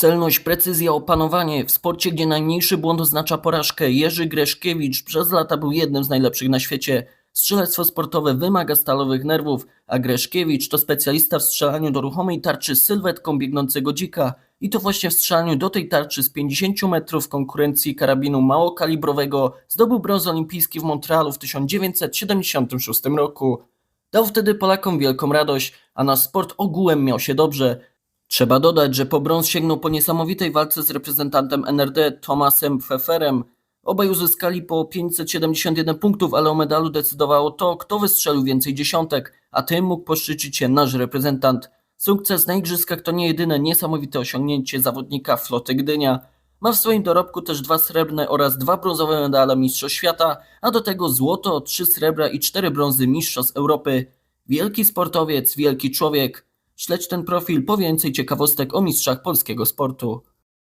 Celność, precyzja, opanowanie w sporcie, gdzie najmniejszy błąd oznacza porażkę. Jerzy Greszkiewicz przez lata był jednym z najlepszych na świecie. Strzelectwo sportowe wymaga stalowych nerwów, a Greszkiewicz to specjalista w strzelaniu do ruchomej tarczy sylwetką biegnącego dzika. I to właśnie w strzelaniu do tej tarczy z 50 metrów konkurencji karabinu małokalibrowego zdobył brąz olimpijski w Montrealu w 1976 roku. Dał wtedy Polakom wielką radość, a nasz sport ogółem miał się dobrze. Trzeba dodać, że po brąz sięgnął po niesamowitej walce z reprezentantem NRD Tomasem Pfefferem. Obaj uzyskali po 571 punktów, ale o medalu decydowało to, kto wystrzelił więcej dziesiątek, a tym mógł poszczycić się nasz reprezentant. Sukces na igrzyskach to nie jedyne niesamowite osiągnięcie zawodnika floty Gdynia. Ma w swoim dorobku też dwa srebrne oraz dwa brązowe medale Mistrzostw Świata, a do tego złoto, trzy srebra i cztery brązy Mistrzostw Europy. Wielki sportowiec, wielki człowiek. Śledź ten profil po więcej ciekawostek o mistrzach polskiego sportu.